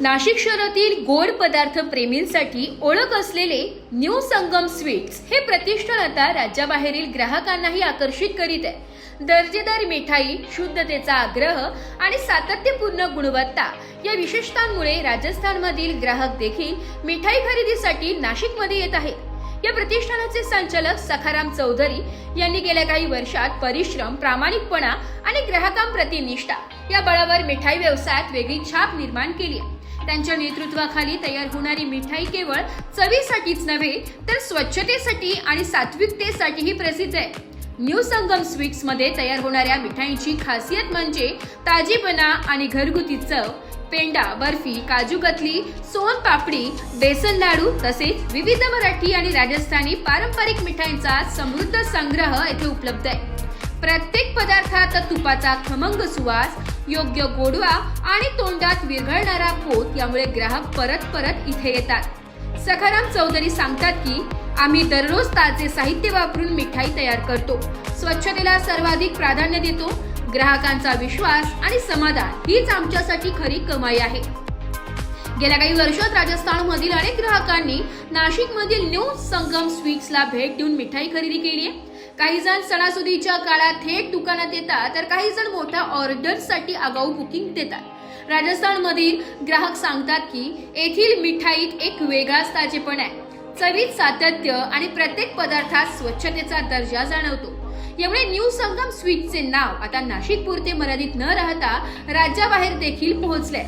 नाशिक शहरातील गोड पदार्थ प्रेमींसाठी ओळख असलेले न्यू संगम स्वीट्स हे प्रतिष्ठान आता राज्याबाहेरील ग्राहकांनाही आकर्षित करीत आहे. दर्जेदार मिठाई शुद्धतेचा आग्रह आणि सातत्यपूर्ण गुणवत्ता या विशेषतांमुळे राजस्थानमधील ग्राहक देखील मिठाई खरेदीसाठी नाशिकमध्ये येत आहेत. या प्रतिष्ठानाचे संचालक सखाराम चौधरी यांनी गेल्या काही वर्षात परिश्रम प्रामाणिकपणा आणि ग्राहकांप्रती निष्ठा या बळावर मिठाई व्यवसायात वेगळी छाप निर्माण केली आहे. त्यांच्या नेतृत्वाखाली तयार होणारी मिठाई केवळ चवीसाठीच नव्हे तर स्वच्छतेसाठी आणि सात्विकतेसाठीही प्रसिद्ध आहे. न्यू संगम स्वीट्समध्ये तयार होणाऱ्या मिठाईची खासियत म्हणजे ताजीपणा आणि घरगुती चव पेंडा बर्फी काजू कतली सोन पापडी बेसन लाडू तसेच विविध मराठी आणि राजस्थानी पारंपरिक मिठाईंचा समृद्ध संग्रह येथे उपलब्ध आहे. प्रत्येक पदार्थात तुपाचा खमंग सुवास योग्य गोडवा आणि तोंडात विरघळणारा पोत यामुळे ग्राहक परत परत इथे येतात. सखाराम चौधरी सांगतात की आम्ही दररोज ताजे साहित्य वापरून मिठाई तयार करतो. स्वच्छतेला सर्वाधिक प्राधान्य देतो. ग्राहकांचा विश्वास आणि समाधान हीच आमच्यासाठी खरी कमाई आहे. गेल्या काही वर्षात राजस्थानमधील अनेक ग्राहकांनी नाशिकमधील न्यू संगम स्वीट्सला भेट देऊन मिठाई खरेदी केली आहे. काही जण सणासुदीच्या काळात थेट दुकानात येतात तर काही जण मोठ्या ऑर्डर्ससाठी आगाऊ बुकिंग देतात. राजस्थानमधील ग्राहक सांगतात की येथील मिठाईत एक वेगळाच ताजेपण आहे. चवीत सातत्य आणि प्रत्येक पदार्थात स्वच्छतेचा दर्जा जाणवतो. एवढे न्यू संगम स्वीटचे नाव आता नाशिक पुरते मर्यादित न राहता राज्याबाहेर देखील पोहोचले.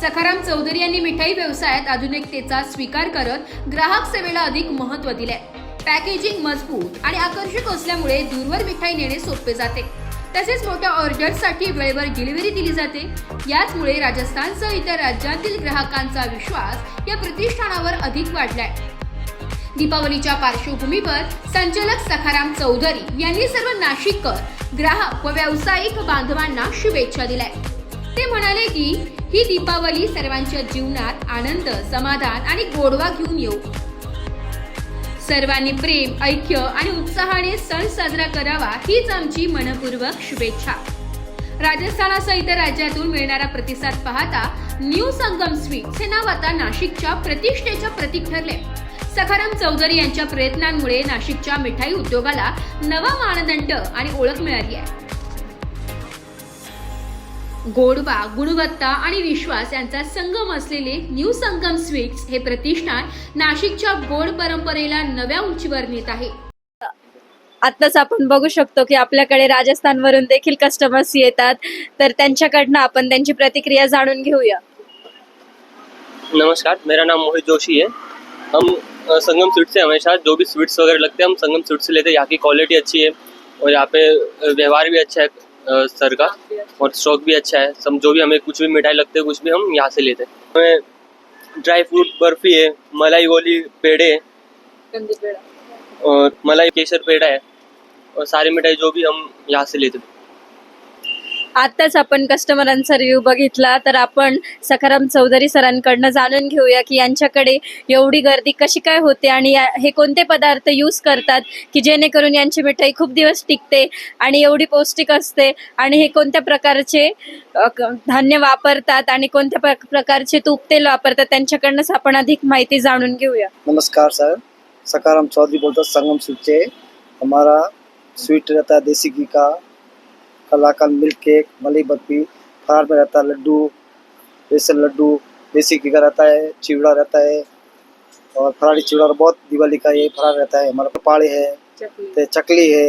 सखाराम चौधरी यांनी मिठाई व्यवसायात आधुनिकतेचा स्वीकार करत ग्राहक सेवेला अधिक महत्त्व दिले. पॅकेजिंग मजबूत आणि आकर्षक असल्यामुळे दूरवर मिठाई नेणे सोपे जाते. तसेच मोठ्या ऑर्डरसाठी वेळेवर डिलिव्हरी दिली जाते. याचमुळे राजस्थानसह इतर राज्यातील ग्राहकांचा विश्वास या प्रतिष्ठानावर अधिक वाढलाय. दीपावलीच्या पार्श्वभूमीवर संचालक सखाराम चौधरी यांनी सर्व नाशिककर ग्राहक व व्यावसायिक बांधवांना शुभेच्छा दिल्या. ते म्हणाले की ही दीपावली सर्वांच्या जीवनात आनंद समाधान आणि गोडवा घेऊन येऊ. सर्वांनी प्रेम ऐक्य आणि उत्साहाने सण साजरा करावा हीच आमची मनपूर्वक शुभेच्छा. राजस्थानासह इतर राज्यातून मिळणारा प्रतिसाद पाहता न्यू संगम स्वीट्स हे नाव आता नाशिकच्या प्रतिष्ठेच्या प्रतीक ठरले. सखाराम चौधरी यांच्या प्रयत्नांमुळे नाशिकच्या मिठाई उद्योगाला नवा मानदंड आणि ओळख मिळाली आहे. गोडवा गुणवत्ता आणि विश्वास यांचा संगम असलेले न्यू संगम स्वीट्स हे प्रतिष्ठान नाशिकच्या गोड परंपरेला नव्या उंचीवर नेत आहे. आत्ताच आपण बघू शकतो की आपल्याकडे राजस्थानवरून देखील कस्टमर्स येतात. तर त्यांच्याकडनं आपण त्यांची प्रतिक्रिया जाणून घेऊया. नमस्कार मेरा नाम मोहित जोशी है. हम अ, संगम स्वीट से हमेशा जो भी स्वीट्स वगैरह लगते हैं हम संगम स्वीट से लेते हैं। यहाँ की क्वालिटी अच्छी है और यहाँ पे अ, व्यवहार भी अच्छा है। सर का। और स्टॉक भी अच्छा है। सब जो भी हमें कुछ भी मिठाई लगते है कुछ भी हम यहाँ से लेते हैं। हमें ड्राई फ्रूट बर्फ़ी है मलाई गोली पेड़े। और मलाई केसर पेड़ा है। और सारी मिठाई जो भी हम यहाँ से लेते हैं। आत्ताच आपण कस्टमरांचा रिव्ह्यू बघितला तर आपण सखाराम चौधरी सरांकडनं जाणून घेऊया की यांच्याकडे एवढी गर्दी कशी काय होते आणि हे कोणते पदार्थ यूज करतात की जेणेकरून यांची मिठाई खूप दिवस टिकते आणि एवढी पौष्टिक असते आणि हे कोणत्या प्रकारचे धान्य वापरतात आणि कोणत्या प्रकारचे तूप तेल वापरतात त्यांच्याकडनंच आपण अधिक माहिती जाणून घेऊया. नमस्कार सर. सकाराम चौधरी बोलता संगम स्वीट से हमारा स्वीट रहता है देसी घी का. कलाकंद मिल्क केक मलाई बर्फ़ी फरार में रहता है लड्डू बेसन लड्डू देसी घी का रहता है चिवड़ा रहता है और फरारी चिवड़ा बहुत दिवाली का ये फरार रहता है। हमारा पपाड़ी है चकली। है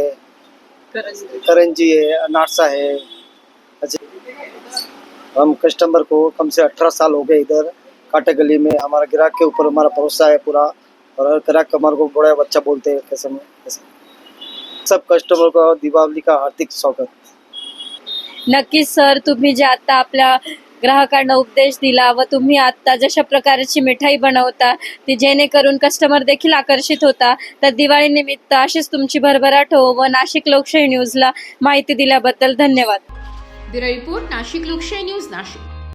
करंजी। है अनारसा है। अच्छा हम कस्टमर को कम से अठारह साल हो गए इधर काटे गली में। हमारा ग्राहक के ऊपर हमारा भरोसा है पूरा और हर ग्राहक हमारे को बड़ा बच्चा बोलते हैं कैसे में कैसे सब कस्टमर को दीपावली का हार्दिक स्वागत। नक्कीच सर तुम्ही जे आता आपल्या ग्राहकांना उपदेश दिला व तुम्ही आता जशा प्रकारची मिठाई बनवता ती जेणेकरून कस्टमर देखील आकर्षित होता तर दिवाळी निमित्त अशीच तुमची भरभराट हो व नाशिक लोकशाही न्यूजला माहिती दिल्याबद्दल धन्यवाद. ब्युरो रिपोर्ट नाशिक लोकशाही न्यूज नाशिक.